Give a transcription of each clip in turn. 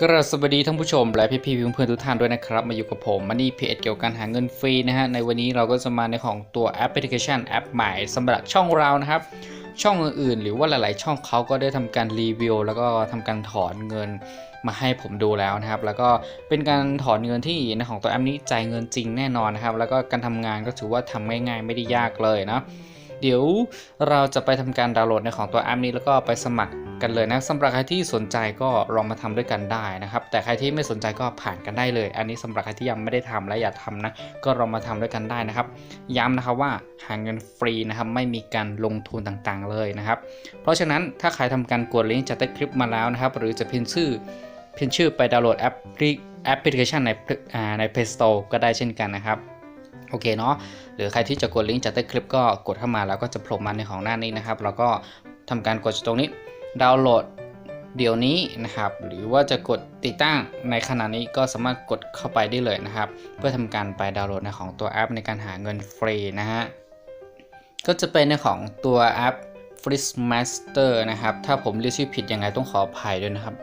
กราบสวัสดีท่านผู้ชมและพี่พี่เพื่อนๆทุกท่านด้วยนะครับมาอยู่กับผมมันนี่เพจเกี่ยวกับการหาเงินฟรีนะฮะในวันนี้เราก็จะมาในของตัวแอปพลิเคชันแอปใหม่สำหรับช่องเรานะครับ ช่องอื่นๆ หรือว่าหลาย ๆ ช่องเขาก็ได้ทำการรีวิวแล้วก็ทำการถอนเงินมาให้ผมดูแล้วนะครับ แล้วก็เป็นการถอนเงินที่ในของตัวแอปนี้จ่ายเงินจริงแน่นอนนะครับ แล้วก็การทำงานก็ถือว่าทำง่ายๆไม่ได้ยากเลยนะเดี๋ยวเราจะไปทำการดาวน์โหลดในของตัวแอปนี้แล้วก็ไปสมัคร กันเลยนะสำหรับใครที่สนใจก็ลองมาทำด้วยกันได้นะครับ แต่ใครที่ไม่สนใจก็ผ่านกันได้เลย อันนี้สำหรับใครที่ยังไม่ได้ทำและอยากทำนะก็ลองมาทำด้วยกันได้นะครับ ย้ำนะครับว่าหาเงินฟรีนะครับไม่มีการลงทุนต่างๆเลยนะครับ เพราะฉะนั้นถ้าใครทำการกดลิงก์จากใต้คลิปมาแล้วนะครับ หรือจะพิมพ์ชื่อพิมพ์ชื่อไปดาวน์โหลดแอปแอปพลิเคชันในใน Play Store ก็ได้เช่นกันนะครับโอเคเนาะหรือใครที่จะกดลิงก์จากใต้คลิปก็กดเข้ามาแล้วก็จะโผล่มาในของหน้านี้นะครับ แล้วก็ทำการกดตรงนี้ ดาวน์โหลดเดี๋ยวนี้นะครับ หรือว่าจะกดติดตั้งในขณะนี้ก็สามารถกดเข้าไปได้เลยนะครับ เพื่อทำการไปดาวน์โหลดในของตัวแอปในการหาเงินฟรีนะฮะก็จะเป็นในของตัวแอป f r i s Master นะครับ ถ้าผมเรียกชื่อผิดยังไงต้องขออภัยด้วยนะครับ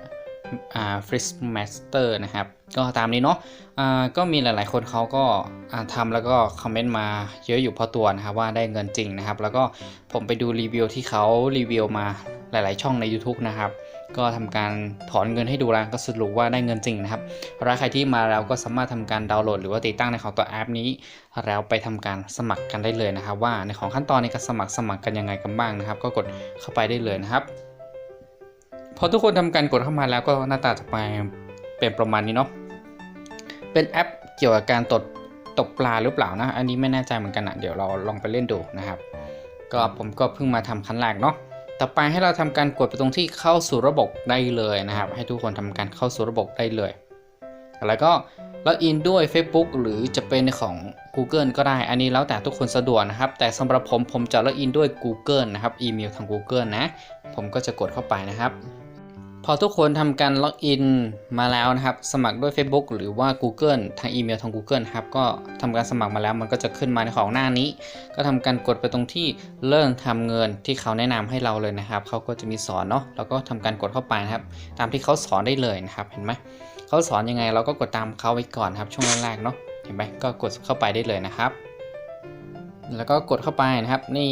อ่า f r i s Master นะครับ ก็ตามนี้เนาะอ่าก็มีหลายๆ คนเขาก็อ่าทำแล้วก็คอมเมนต์มาเยอะอยู่พอตัวนะครับว่าได้เงินจริงนะครับ แล้วก็ผมไปดูรีวิวที่เขารีวิวมา หลาย ๆ ช่องใน YouTube นะครับ ก็ทำการถอนเงินให้ดูแล้วก็สรุปว่าได้เงินจริงนะครับแล้วใครที่มาแล้วก็สามารถทำการดาวน์โหลด หรือว่าติดตั้งในของตัวแอปนี้ แล้วไปทำการสมัครกันได้เลยนะครับ ว่าในของขั้นตอนในการสมัครสมัครกันยังไงกันบ้างนะครับ ก็กดเข้าไปได้เลยนะครับพอทุกคนทำการกดเข้ามาแล้วก็หน้าตาจะไปเป็นประมาณนี้เนาะเป็นแอปเกี่ยวกับการตกตกปลาหรือเปล่านะ อันนี้ไม่แน่ใจเหมือนกันนะเดี๋ยวเราลองไปเล่นดูนะครับ ก็ผมก็เพิ่งมาทำขั้นแรกเนาะ ต่อไปให้เราทำการกดไปตรงที่เข้าสู่ระบบได้เลยนะครับ ให้ทุกคนทำการเข้าสู่ระบบได้เลยแล้วก็ล็อกอินด้วย Facebook หรือจะเป็นของ Google ก็ได้ อันนี้แล้วแต่ทุกคนสะดวกนะครับ แต่สำหรับผมผมจะล็อกอินด้วย Google นะครับ อีเมลทาง Google นะ ผมก็จะกดเข้าไปนะครับ พอทุกคนทำการล็อกอินมาแล้วนะครับ สมัครด้วย Facebook หรือว่า Google ทางอีเมลทาง Google ครับ ก็ทำการสมัครมาแล้วมันก็จะขึ้นมาในของหน้านี้ ก็ทำการกดไปตรงที่เริ่มทำเงินที่เขาแนะนำให้เราเลยนะครับเขาก็จะมีสอนเนาะแล้วก็ทำการกดเข้าไปนะครับ ตามที่เขาสอนได้เลยนะครับเห็นไหมเขาสอนยังไงเราก็กดตามเขาไว้ก่อนครับ ช่วงแรกๆเนาะเห็นไหมก็กดเข้าไปได้เลยนะครับแล้วก็กดเข้าไปนะครับ นี่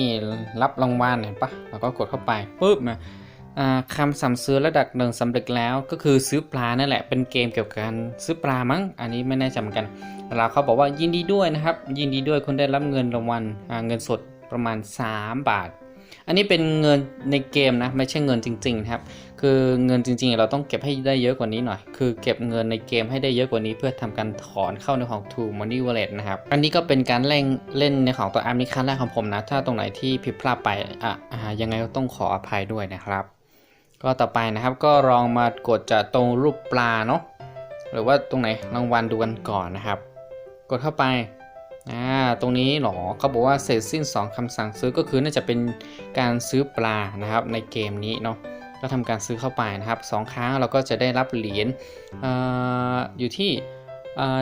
รับรางวัลเห็นปะแล้วก็กดเข้าไปปุ๊บนะอ่า คำสั่งซื้อระดับหนึ่งสำเร็จแล้วก็คือซื้อปลานั่นแหละเป็นเกมเกี่ยวกับการซื้อปลามั้ง อันนี้ไม่แน่ใจเหมือนกันแล้วเขาบอกว่ายินดีด้วยนะครับ ยินดีด้วยคุณได้รับเงินรางวัลเงินสดประมาณ 3 บาท อันนี้เป็นเงินในเกมนะไม่ใช่เงินจริงๆนะครับ คือเงินจริงๆ เราต้องเก็บให้ได้เยอะกว่านี้หน่อย คือเก็บเงินในเกมให้ได้เยอะกว่านี้ เพื่อทำการถอนเข้าในของ True Money Wallet นะครับ อันนี้ก็เป็นการเล่นเล่นในของตัวแอปนี้ครั้งแรกของผมนะ ถ้าตรงไหนที่ผิดพลาดไปอะอ่ายังไงก็ต้องขออภัยด้วยนะครับ ก็ต่อไปนะครับก็ลองมากดจากตรงรูปปลาเนาะหรือว่าตรงไหนรางวัลดูกันก่อนนะครับ กดเข้าไปอ่าตรงนี้หรอเขาบอกว่าเสร็จสิ้น 2คำสั่งซื้อก็คือน่าจะเป็นการซื้อปลานะครับ ในเกมนี้เนาะก็ทำการซื้อเข้าไปนะครับสองครั้งเราก็จะได้รับเหรียญอออยู่ที่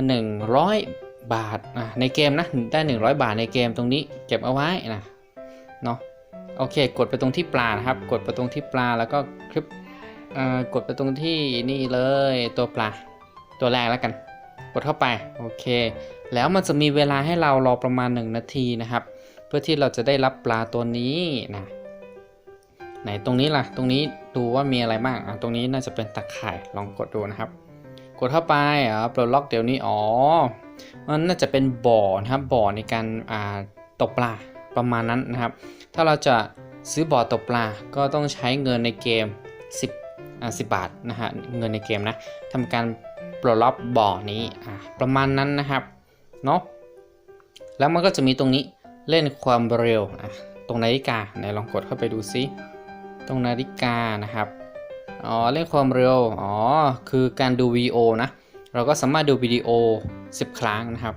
หนึ่งร้อยบาทนะในเกมนะได้ 100 บาทในเกมตรงนี้เก็บเอาไว้นะเนาะ โอเค กดไปตรงที่ปลานะครับ กดไปตรงที่ปลาแล้วก็คลิปกดไปตรงที่นี่เลยตัวปลาตัวแรกแล้วกัน กดเข้าไปโอเค แล้วมันจะมีเวลาให้เรารอประมาณ 1 นาทีนะครับ เพื่อที่เราจะได้รับปลาตัวนี้นะไหนตรงนี้ล่ะ ตรงนี้ดูว่ามีอะไรบ้างอะตรงนี้น่าจะเป็นตะข่ายลองกดดูนะครับ กดเข้าไปอ่าปลดล็อกเดี๋ยวนี้อ๋อมันน่าจะเป็นบ่อนะครับบ่อในการอ่าตกปลา ประมาณนั้นนะครับ ถ้าเราจะซื้อบ่อตกปลา ก็ต้องใช้เงินในเกม 10อ่า10บาทนะฮะเงินในเกมนะทำการปลดล็อกบ่อนี้อ่าประมาณนั้นนะครับเนาะแล้วมันก็จะมีตรงนี้เล่นความเร็วอะตรงนาฬิกาไหนลองกดเข้าไปดูซิตรงนาฬิกานะครับอ๋อเล่นความเร็วอ๋อคือการดูวิดีโอนะเราก็สามารถดูวิดีโอ 10 ครั้งนะครับ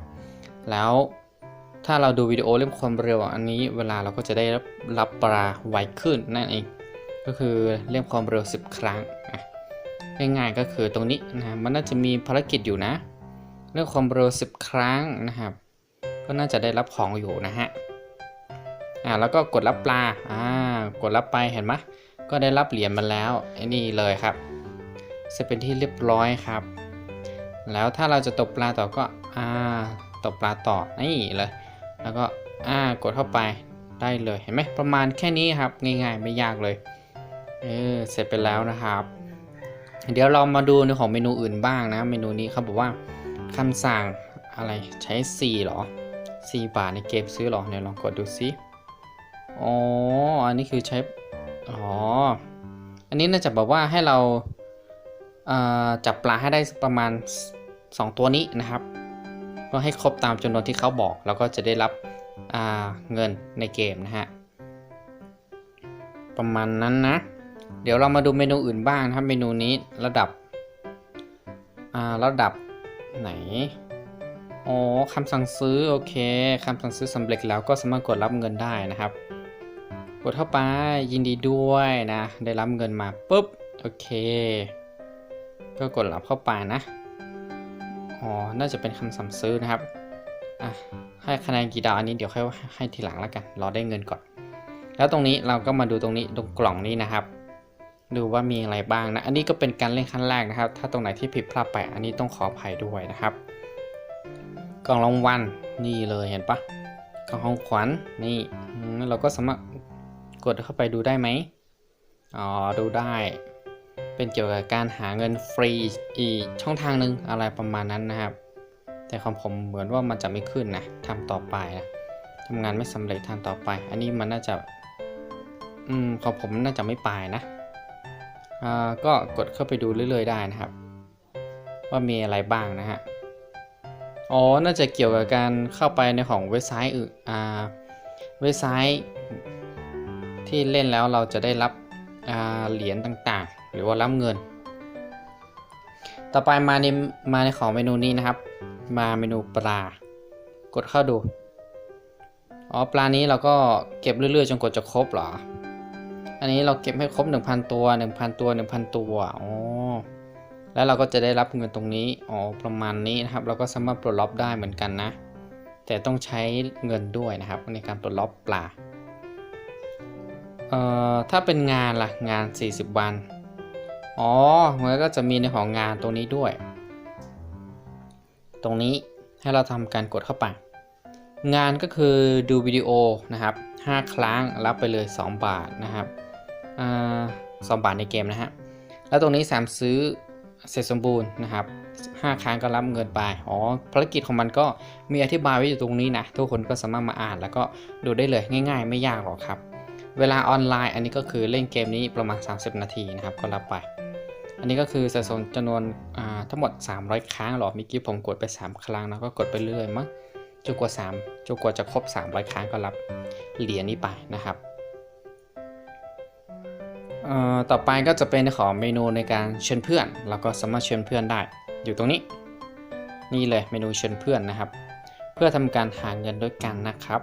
แล้ว ถ้าเราดูวิดีโอเล่นความเร็วอันนี้เวลาเราก็จะได้รับรับปลาไวขึ้นนั่นเอง ก็คือเล่นความเร็ว 10 ครั้งอะง่ายๆก็คือตรงนี้นะมันน่าจะมีภารกิจอยู่นะ เรื่องความเร็ว 10 ครั้งนะครับ ก็น่าจะได้รับของอยู่นะฮะอ่าแล้วก็กดรับปลาอ่ากดรับไปเห็นไหมก็ได้รับเหรียญมาแล้วไอ้นี่เลยครับเสร็จเป็นที่เรียบร้อยครับ แล้วถ้าเราจะตกปลาต่อก็อ่าตกปลาต่อนี่เลย แล้วก็อ่ากดเข้าไปได้เลยเห็นไหมประมาณแค่นี้ครับง่ายๆไม่ยากเลยเออเสร็จไปแล้วนะครับ เดี๋ยวเรามาดูในของเมนูอื่นบ้างนะ เมนูนี้เขาบอกว่าคำสั่งอะไรใช้4หรอ 4 บาทในเกมซื้อหรอเนี่ยลองกดดูซิอ๋ออันนี้คือใช้อ๋ออันนี้น่าจะบอกว่าให้เราเอ่อจับปลาให้ได้ประมาณ 2 ตัวนี้นะครับ ก็ให้ครบตามจำนวนที่เขาบอก แล้วก็จะได้รับเงินในเกมนะฮะ ประมาณนั้นนะ เดี๋ยวเรามาดูเมนูอื่นบ้างนะครับเมนูนี้ระดับอ่าระดับไหนอ๋อคำสั่งซื้อ โอเคคำสั่งซื้อสำเร็จแล้วก็สามารถกดรับเงินได้นะครับ กดเข้าไปยินดีด้วยนะ ได้รับเงินมาปุ๊บ โอเค ก็กดรับเข้าไปนะ อ๋อ น่าจะเป็นคำสั่งซื้อนะครับ อะ ให้คะแนนกี่ดาวอันนี้เดี๋ยวค่อยให้ทีหลังแล้วกัน รอได้เงินก่อน แล้วตรงนี้เราก็มาดูตรงนี้ตรงกล่องนี้นะครับ ดูว่ามีอะไรบ้างนะ อันนี้ก็เป็นการเล่นขั้นแรกนะครับ ถ้าตรงไหนที่ผิดพลาดไป อันนี้ต้องขออภัยด้วยนะครับ กล่องรางวัลนี่เลยเห็นปะกล่องของขวัญนี่เราก็สามารถกดเข้าไปดูได้ไหมอ๋อ ดูได้ เป็นเกี่ยวกับการหาเงินฟรีอีกช่องทางหนึ่งอะไรประมาณนั้นนะครับ แต่ของผมเหมือนว่ามันจะไม่ขึ้นนะทำต่อไปนะทำงานไม่สำเร็จทำต่อไป อันนี้มันน่าจะอืมของผมน่าจะไม่ไปนะอ่าก็กดเข้าไปดูเรื่อยๆได้นะครับ ว่ามีอะไรบ้างนะฮะอ๋อ น่าจะเกี่ยวกับการเข้าไปในของเว็บไซต์อื่นอ่า เว็บไซต์ที่เล่นแล้วเราจะได้รับ เหรียญต่างๆ หรือว่ารับเงิน ต่อไปมาในมาในของเมนูนี้นะครับ มาเมนูปลา กดเข้าดู อ๋อปลานี้เราก็เก็บเรื่อยๆจนกว่าจะครบเหรอ อันนี้เราเก็บให้ครบ 1,000 ตัว 1,000 ตัว 1,000 ตัว อ๋อ แล้วเราก็จะได้รับเงินตรงนี้ อ๋อ ประมาณนี้นะครับ เราก็สามารถปลดล็อกได้เหมือนกันนะ แต่ต้องใช้เงินด้วยนะครับในการปลดล็อกปลา เอ่อถ้าเป็นงานล่ะงาน 40 วัน อ๋อมันก็จะมีในของงานตรงนี้ด้วย ตรงนี้ให้เราทำการกดเข้าไป งานก็คือดูวิดีโอนะครับ 5 ครั้งรับไปเลย 2 บาทนะครับอ่าสองบาทในเกมนะฮะ แล้วตรงนี้สามซื้อเสร็จสมบูรณ์นะครับ 5 ครั้งก็รับเงินไป อ๋อ ภารกิจของมันก็มีอธิบายไว้อยู่ตรงนี้นะ ทุกคนก็สามารถมาอ่านแล้วก็ดูได้เลยง่าย ๆ ไม่ยากหรอกครับ เวลาออนไลน์ อันนี้ก็คือเล่นเกมนี้ประมาณ 30 นาทีนะครับก็รับไป อันนี้ก็คือสะสมจำนวนทั้งหมด 300 ครั้งหรอเมื่อกี้ผมกดไป 3 ครั้งนะก็กดไปเรื่อยมั้งจนกว่า3จนกว่าจะครบ 300 ครั้งก็รับเหรียญนี้ไปนะครับต่อไปก็จะเป็นของเมนูในการเชิญเพื่อนเราก็สามารถเชิญเพื่อนได้ อยู่ตรงนี้นี่เลยเมนูเชิญเพื่อนนะครับ เพื่อทำการหาเงินด้วยกันนะครับ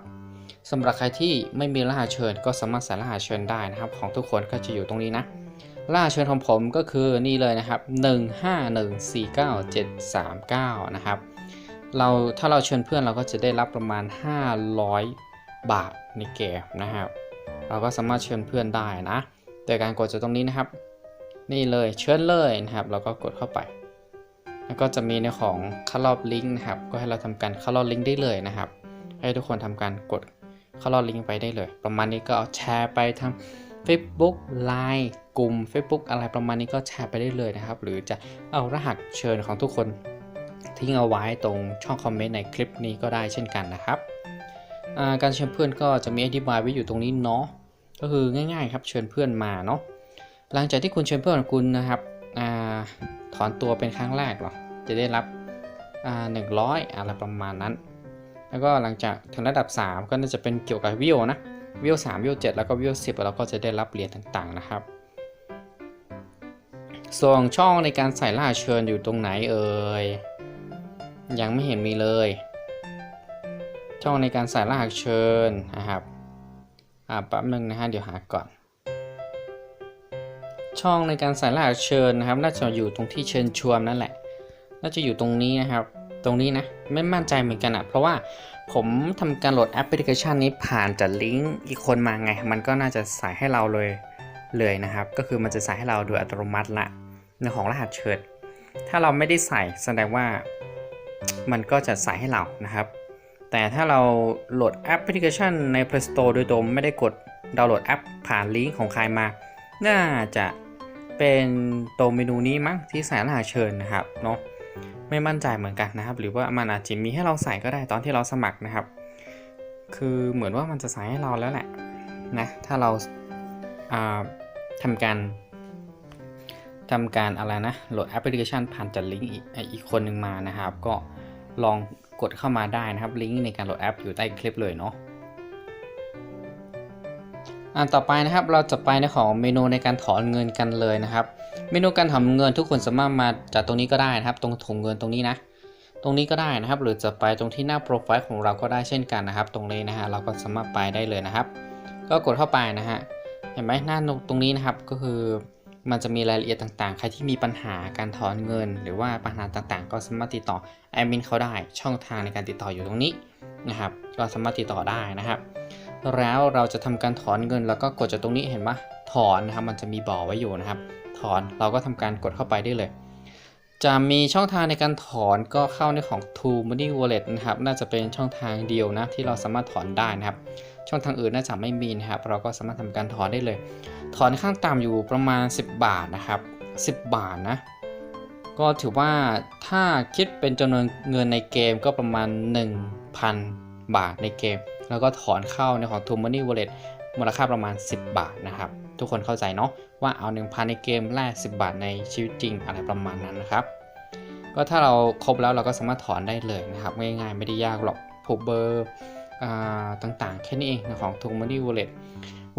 สำหรับใครที่ไม่มีรหัสเชิญก็สามารถใส่รหัสเชิญได้นะครับ ของทุกคนก็จะอยู่ตรงนี้นะล่าเชิญของผมก็คือนี่เลยนะครับ 15149739นะครับ เราถ้าเราเชิญเพื่อนเราก็จะได้รับประมาณ 500 บาทในเกมนะครับ เราก็สามารถเชิญเพื่อนได้นะโดยการกดจากตรงนี้นะครับ นี่เลยเชิญเลยนะครับเราก็กดเข้าไป แล้วก็จะมีในของเข้ารอบลิงก์นะครับ ก็ให้เราทำการเข้ารอบลิงก์ได้เลยนะครับ ให้ทุกคนทำการกด เข้ารอบลิงก์ไปได้เลย ประมาณนี้ก็เอาแชร์ไปทาง Facebook Line กลุ่ม Facebook อะไรประมาณนี้ก็แชร์ไปได้เลยนะครับ หรือจะเอารหัสเชิญของทุกคนทิ้งเอาไว้ตรงช่องคอมเมนต์ในคลิปนี้ก็ได้เช่นกันนะครับ การเชิญเพื่อนก็จะมีอธิบายไว้อยู่ตรงนี้เนาะก็คือง่ายๆครับเชิญเพื่อนมาเนาะหลังจากที่คุณเชิญเพื่อนของคุณนะครับอถอนตัวเป็นครั้งแรกหรอจะได้รับหนึ่งร้อยอะไรประมาณนั้น แล้วก็หลังจากถึงระดับ 3 ก็น่าจะเป็นเกี่ยวกับวิวนะวิว3วิว7แล้วก็วิว10เราก็จะได้รับเหรียญต่างๆนะครับ ส่วนช่องในการใส่ล่าเชิญอยู่ตรงไหนเอ่ยยังไม่เห็นมีเลย ช่องในการใส่รหัสเชิญนะครับอ่าแป๊บนึงนะฮะเดี๋ยวหาก่อน ช่องในการใส่รหัสเชิญนะครับ น่าจะอยู่ตรงที่เชิญชวนนั่นแหละ น่าจะอยู่ตรงนี้นะครับ ตรงนี้นะ ไม่มั่นใจเหมือนกันอะเพราะว่าผมทำการโหลดแอปพลิเคชันนี้ผ่านจากลิงก์อีกคนมาไง มันก็น่าจะใส่ให้เราเลยเลยนะครับ ก็คือมันจะใส่ให้เราโดยอัตโนมัติละในของรหัสเชิญถ้าเราไม่ได้ใส่แสดงว่ามันก็จะใส่ให้เรานะครับ แต่ถ้าเราโหลดแอปพลิเคชันใน Play Store โดยตรงไม่ได้กดดาวน์โหลดแอปผ่านลิงก์ของใครมา น่าจะเป็นตัวเมนูนี้มั้งที่ใส่รหัสเชิญนะครับเนาะ ไม่มั่นใจเหมือนกันนะครับ หรือว่ามันอาจจะมีให้เราใส่ก็ได้ตอนที่เราสมัครนะครับ คือเหมือนว่ามันจะใส่ให้เราแล้วแหละนะถ้าเราอ่าทำการทำการอะไรนะโหลดแอปพลิเคชันผ่านจากลิงก์อีกอีกคนหนึ่งมานะครับ ก็ลองกดเข้ามาได้นะครับลิงก์ในการโหลดแอปอยู่ใต้คลิปเลยเนาะ อันต่อไปนะครับเราจะไปในของเมนูในการถอนเงินกันเลยนะครับ เมนูการถอนเงินทุกคนสามารถมาจากตรงนี้ก็ได้นะครับ ตรงถุงเงินตรงนี้นะ ตรงนี้ก็ได้นะครับ หรือจะไปตรงที่หน้าโปรไฟล์ของเราก็ได้เช่นกันนะครับ ตรงนี้นะฮะเราก็สามารถไปได้เลยนะครับ ก็กดเข้าไปนะฮะเห็นไหมหน้าตรงนี้นะครับก็คือมันจะมีรายละเอียดต่างๆ ใครที่มีปัญหาการถอนเงิน หรือว่าปัญหาต่างๆ ก็สามารถติดต่อแอดมินเขาได้ช่องทางในการติดต่ออยู่ตรงนี้นะครับ ก็สามารถติดต่อได้นะครับ แล้วเราจะทำการถอนเงินแล้วก็กดจากตรงนี้เห็นไหมถอนนะครับมันจะมีบอไว้อยู่นะครับ ถอนเราก็ทำการกดเข้าไปได้เลย จะมีช่องทางในการถอนก็เข้าในของ True Money Wallet นะครับน่าจะเป็นช่องทางเดียวนะที่เราสามารถถอนได้นะครับ ช่องทางอื่นน่าจะไม่มีนะครับ เราก็สามารถทำการถอนได้เลย ถอนข้างต่ำอยู่ประมาณ 10 บาทนะครับ 10 บาทนะก็ถือว่าถ้าคิดเป็นจำนวนเงินในเกมก็ประมาณ 1,000 บาทในเกม แล้วก็ถอนเข้าในของ True Money Wallet มูลค่าประมาณ 10 บาทนะครับ ทุกคนเข้าใจเนาะว่าเอา 1,000 ในเกมแลก10 บาทในชีวิตจริงอะไรประมาณนั้นนะครับ ก็ถ้าเราครบแล้วเราก็สามารถถอนได้เลยนะครับ ง่ายๆไม่ได้ยากหรอกผูกเบอร์ต่างๆ แค่นี้เองนของ True Money Wallet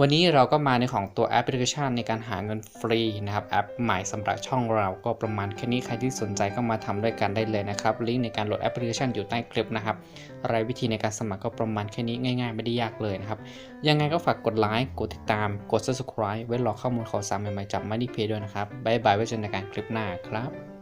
วันนี้เราก็มาในของตัวแอปพลิเคชันในการหาเงินฟรีนะครับแอปใหม่สำหรับช่องเราก็ประมาณแค่นี้ใครที่สนใจก็มาทำด้วยกันได้เลยนะครับลิงก์ในการโหลดแอปพลิเคชันอยู่ใต้คลิปนะครับรายวิธีในการสมัครก็ประมาณแค่นี้ง่าย ๆ ไม่ได้ยากเลยนะครับยังไงก็ฝากกดไลค์กดติดตามกด subscribe ไว้รอข้อมูลข่าวสารใหม่ๆจาก Money Pay ด้วยนะครับบ๊ายบายไว้เจอกันในการคลิปหน้าครับ